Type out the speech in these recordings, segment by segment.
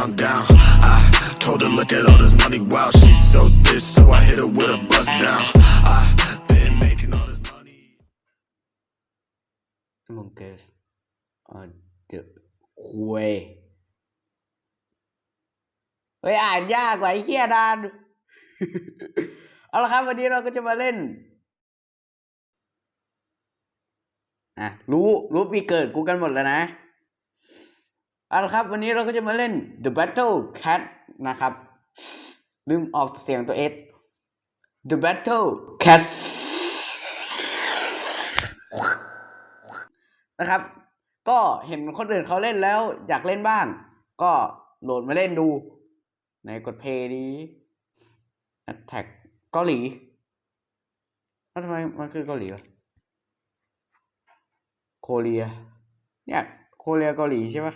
down, down. I told her, look at all this money, wow, she's so thick, so I hit her with a bust down. I been making all this money. มึงเกสอ่าเดอะคุยเฮ้ยอ่านยากกว่าไอ้เฮียดานเอาละครับวันนี้เราก็จะมาเล่นอะรู้รู้ปีเกิดกูกันหมดแล้วนะ เอาละครับ วันนี้เราก็จะมาเล่น The Battle Cat นะครับ ลืมออกเสียงตัว S The Battle Cat นะครับ ก็เห็นคนอื่นเขาเล่นแล้วอยากเล่นบ้าง ก็โหลดมาเล่นดูไหนกดเพย์ดี Attack เกาหลีแล้วทำไมมันคือเกาหลีวะโคเรีย เนี่ย โคเรียเกาหลีใช่ปะ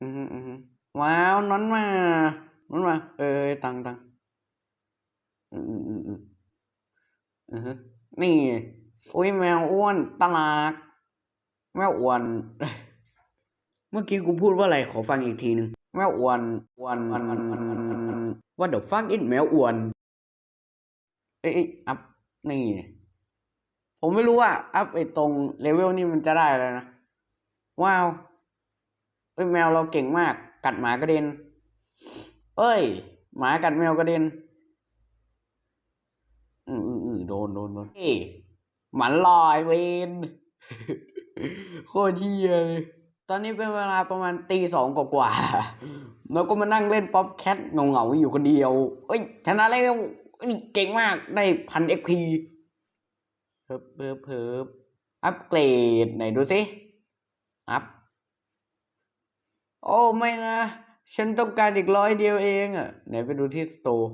อือฮึ อือฮึ ว้าวนั้นมานั้นมาเอ้ยตัง ตัง อืมอืมอืมอืมอือฮึ นี่อุ้ยแมวอ้วนตลาก แมวอ้วน เมื่อกี้กูพูดว่าอะไร ขอฟังอีกทีหนึ่ง แมวอ้วน อ้วนว่าเดี๋ยวฟังอินแมวอ้วน เอ้ยเอ้ยอัพ นี่ผมไม่รู้ว่าอัพไอ้ตรงเลเวลนี่มันจะได้อะไรนะ ว้าว เอ้ยแมวเราเก่งมาก กัดหมากระเด็น เอ้ย หมากัดแมวกระเด็น อืมอือโดนโดนโดนเอ้หมันลอยเวนโคตรเที่ยเลยตอนนี้เป็นเวลาประมาณตีสองกว่าๆแล้วก็มานั่งเล่นป๊อปแคทเงาๆอยู่คนเดียว เอ้ยชนะแล้วเก่งมากได้พันเอ็กพีเพิบเพิบเพิบอัปเกรดไหนดูสิอัพ โอ้ไม่นะ ฉันต้องการอีกร้อยเดียวเองอะ ไหนไปดูที่สโตร์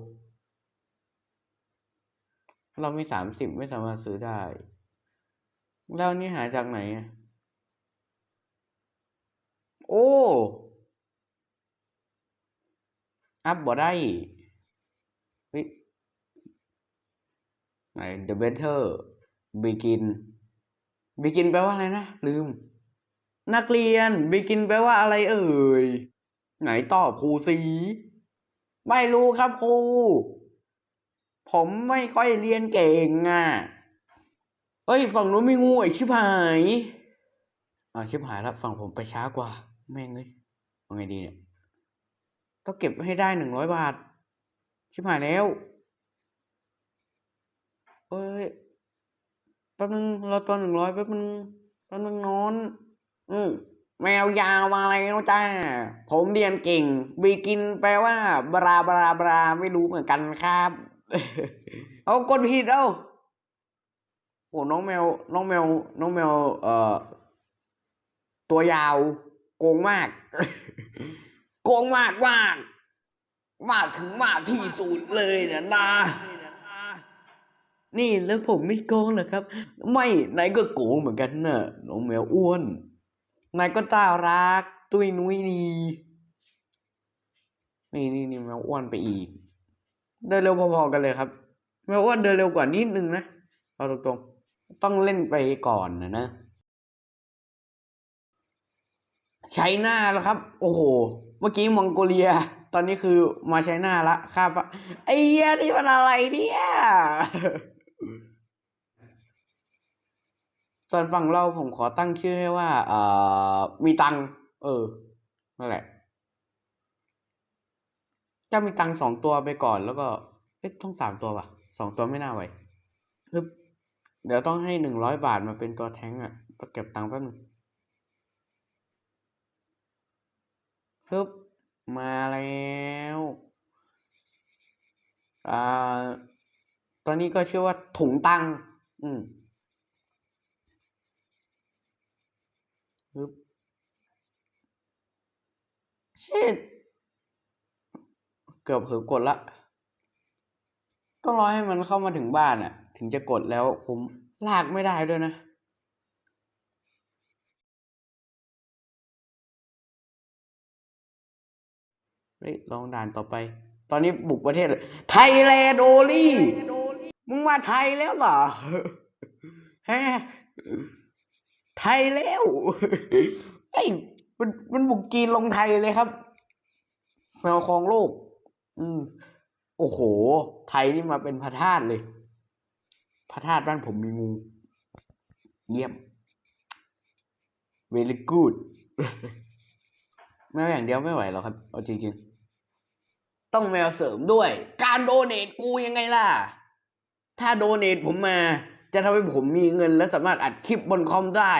เรามีสามสิบไม่สามารถซื้อได้ แล้วนี่หาจากไหนอะโอ้ อัพบ่ได้เฮ้ไหน The Better Begin Begin แปลว่าอะไรนะ ลืม นักเรียน Begin แปลว่าอะไรเอ่ย ไหนตอบครูสีไม่รู้ครับครู ผมไม่ค่อยเรียนเก่งอะ เฮ้ย ฝั่งนู้นมีงูไอชิบหาย อ่าชิบหายแล้วฝั่งผมไปช้ากว่า แม่งเลยเอาไงดีเนี่ยต้องเก็บให้ได้หนึ่งร้อยบาท ชิบหายแล้วเอ้ยแป๊บนึงเราตัวหนึ่งร้อยแป๊บนึงแป๊บนึงนอน อืมแมวยาวมาอะไรนะจ้า ผมเรียนเก่งบีกินแปลว่า บราบราบราไม่รู้เหมือนกันครับ เอากดผิดเอ้าโอ้น้องแมว น้องแมว น้องแมว เอ่อ ตัวยาว โกงมาก โกงมากมากมากถึงมากที่สุดเลยนะนะนี่แล้วผมไม่โกงเหรอครับ ไม่นายก็โกงเหมือนกันน่ะน้องแมวอ้วน นายก็ต้ารัก ตุ้ยนุ้ยดี นี่นี่นี่แมวอ้วนไปอีก เดินเร็วพอๆกันเลยครับแมวอ้วนเดินเร็วกว่านิดนึงนะเอาตรงๆ ต้องเล่นไปก่อนนะนะไชน่าแล้วครับ โอ้โห เมื่อกี้มองโกเลีย ตอนนี้คือมาไชน่าละครับไอ้เหี้ยนี่มันอะไรเนี่ย ส่วนฝั่งเราผมขอตั้งชื่อให้ว่าเอ่อมีตังเออนั่นแหละจะมีตังสองตัวไปก่อนแล้วก็เอ๊ะต้องสามตัวป่ะสองตัวไม่น่าไหวฮึบเดี๋ยวต้องให้หนึ่งร้อยบาทมาเป็นตัวแท้งอะเก็บตังค์แป๊บนึงฮึบมาแล้วอ่าตอนนี้ก็ชื่อว่าถุงตังอืม ฮึบชิดเกือบเผลอกดละ ต้องรอให้มันเข้ามาถึงบ้านอะถึงจะกดแล้วคุ้มลากไม่ได้ด้วยนะเฮ้ยลองด่านต่อไป ตอนนี้บุกประเทศเลยไทยแลนด์โอลี่มึงมาไทยแล้วเหรอฮ ไทยแล้วเฮ้มันมันบุกจีนลงไทยเลยครับแมวครองโลก อืม โอ้โห ไทยนี่มาเป็นพระธาตุเลย พระธาตุบ้านผมมีงู เยี่ยม very good แมวอย่างเดียวไม่ไหวหรอกครับ เอาจริงๆ ต้องแมวเสริมด้วย การโดเนทกูยังไงล่ะ ถ้าโดเนทผมมา จะทำให้ผมมีเงิน และสามารถอัดคลิปบนคอมได้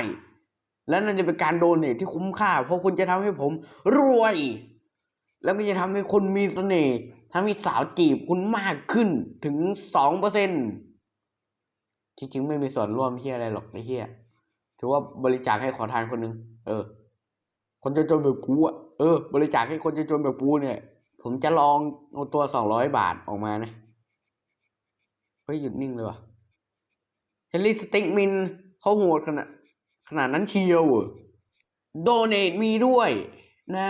และนั่นจะเป็นการโดเนทที่คุ้มค่า เพราะคุณจะทำให้ผมรวย แล้วก็จะทำให้คนมีเสน่ห์ทำให้สาวจีบคุณมากขึ้นถึงสองเปอร์เซ็นจริงๆไม่มีส่วนร่วมเฮียอะไรหรอกไอ้เฮียถือว่าบริจาคให้ขอทานคนหนึ่งเออ คนจนๆแบบกูอะเออ บริจาคให้คนจนๆแบบกูเนี่ย ผมจะลองเอาตัวสองร้อยบาทออกมานะเฮ้ยหยุดนิ่งเลยว่ะ เฮนรี่สติกมินเขาโหดขนาดขนาดนั้นเชียวโดเนทมีด้วย นะ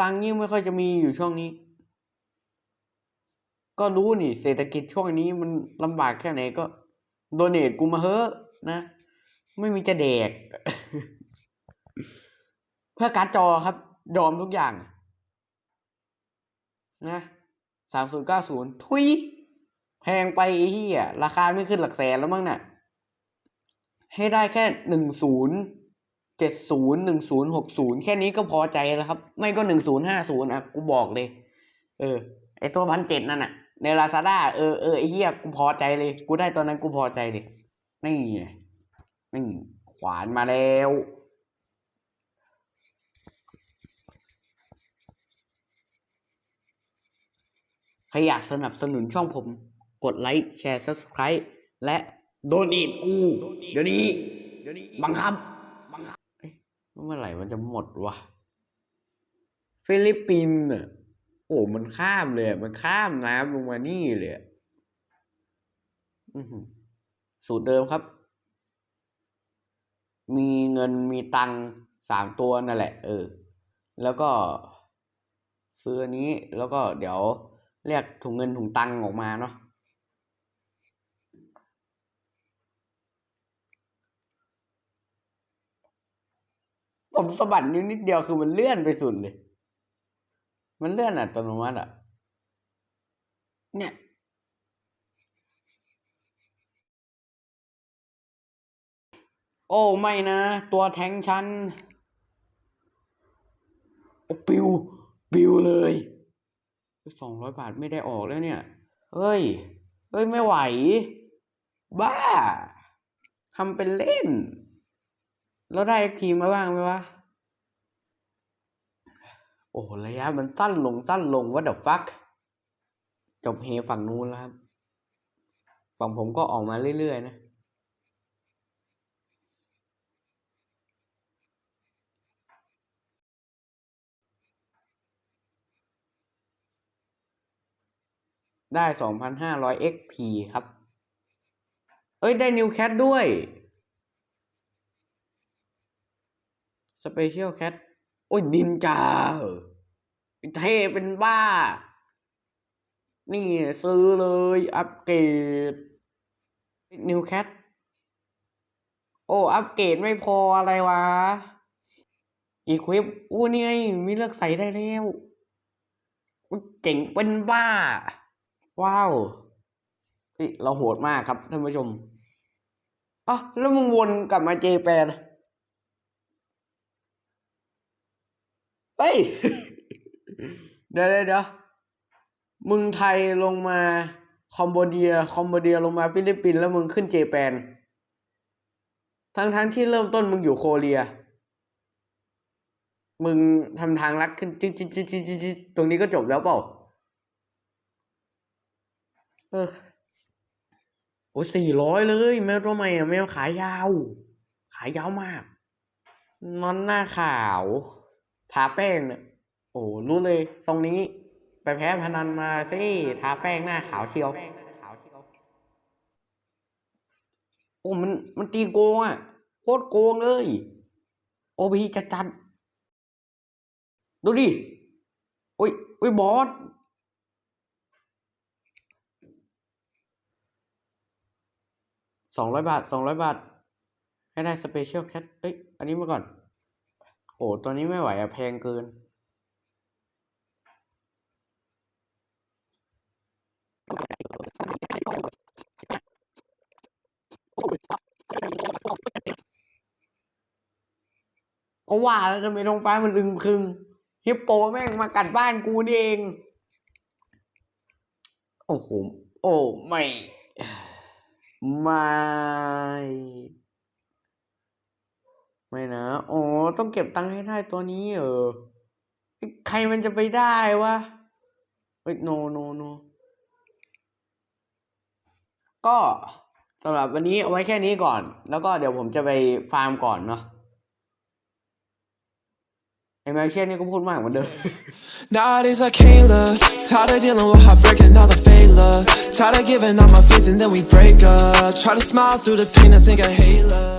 ตังค์ยิ่งไม่ค่อยจะมีอยู่ช่วงนี้ ก็รู้นี่ เศรษฐกิจช่วงนี้มันลำบากแค่ไหนก็ โดเนทกูมาเฮ้อะนะ ไม่มีจะแดก เพื่อการจอครับ ยอมทุกอย่าง นะสามศูนย์เก้าศูนย์ทุย แพงไปไอ้เหี้ยราคาไม่ขึ้นหลักแสนแล้วมั้งน่ะ ให้ได้แค่หนึ่งศูนย์เจ็ดศูนย์หนึ่งศูนย์หกศูนย์แค่นี้ก็พอใจแล้วครับ ไม่ก็หนึ่งศูนย์ห้าศูนย์อะกูบอกเลย เออ ไอตัวพันเจ็ดนั่นน่ะ ในลาซาด้าเออเออไอเหี้ยกูพอใจเลย กูได้ตอนนั้นกูพอใจเลยนี่ไงนี่ขวานมาแล้วใครอยากสนับสนุนช่องผม กดไลค์แชร์ subscribe และโดนีทกูเดี๋ยวนี้ เดี๋ยวนี้บังคับบังคับเมื่อไหร่มันจะหมดวะฟิลิปปินส์อะโอ้มันข้ามเลยอะมันข้ามน้ำลงมานี่เลยสูตรเดิมครับ มีเงินมีตังสามตัวนั่นแหละ เออ แล้วก็ซื้ออันนี้แล้วก็เดี๋ยวเรียกถุงเงินถุงตังออกมาเนาะ ผมสะบัดนิ้วนิดเดียวคือมันเลื่อนไปสุดเลย มันเลื่อนอัตโนมัติอะ เนี่ยโอ้ไม่นะ ตัวแทงฉันโอ้ปิว ปิวเลยสองร้อยบาทไม่ได้ออกแล้วเนี่ย เฮ้ย เฮ้ย ไม่ไหว บ้าทำเป็นเล่น แล้วได้ทีมมาบ้างไหมวะ โอ้โหระยะมันสั้นลงสั้นลงว่าเด e f ฟักจบเฮฝั่งนู้นแล้วครับ ฝั่งผมก็ออกมาเรื่อยๆนะได้สองพันห้าร้อย XP ครับ เอ้ย ได้นิวแคทด้วย สเปเชียลแคทโอ้ยนินจาเหรอเท่เป็นบ้า นี่ซื้อเลย อัปเกรดนิวแคทโอ้ อัปเกรดไม่พออะไรวะ อีควิปอู้นี่ไงมีเลือกใส่ได้แล้วเจ๋งเป็นบ้า ว้าวเราโหดมากครับท่านผู้ชมอะแล้วมึงวนกลับมาเจแปนเฮ้ยเดี๋ยวเดี๋ยวเดี๋ยวมึงไทยลงมาคอมโบเดีย คอมโบเดียลงมาฟิลิปปินส์แล้วมึงขึ้นเจแปน ทั้งทั้งที่เริ่มต้นมึงอยู่โคเรีย มึงทำทางลัดขึ้นจิ๊จิ๊ดจิ๊ดจิ๊ดจิ๊ดตรงนี้ก็จบแล้วเปล่า เออ โอ้สี่ร้อยเลย แมวตัวใหม่อะแมวขายาว ขายาวมาก นอนหน้าขาว ทาแป้งเนี่ยโอ้รู้เลยทรงนี้ ไปแพ้พนันมาสิทาแป้งหน้าขาวเชียวโอ้มันมันตีโกงอะโคตรโกงเลยโอพีจัดจัด ดูดิโอ้ยโอ้ยบอสสองร้อยบาทสองร้อยบาท ให้ได้สเปเชียลแคทเอ้ย อันนี้มาก่อน โอ้ตัวนี้ไม่ไหวอะแพงเกินก็ว่าแล้วทำไมท้องฟ้ามันอึงครึงฮิปโปแม่งมากัดบ้านกูนี่เอง โอ้โห โอ้ ไม่ ไม่ ไม่นะโอ้ต้องเก็บตังค์ให้ได้ตัวนี้เออ ใครมันจะไปได้วะเฮ้ย no no no ก็สำหรับวันนี้เอาไว้แค่นี้ก่อน แล้วก็เดี๋ยวผมจะไปฟาร์มก่อนเนาะไอ้แมวเชียนนี่ก็พูดมากเหมือนเดิม Nowadays I can't look Tired of dealing with heartbreak and all the fake love Tired of giving all my faith and then we break up Try to smile through the pain and think I hate love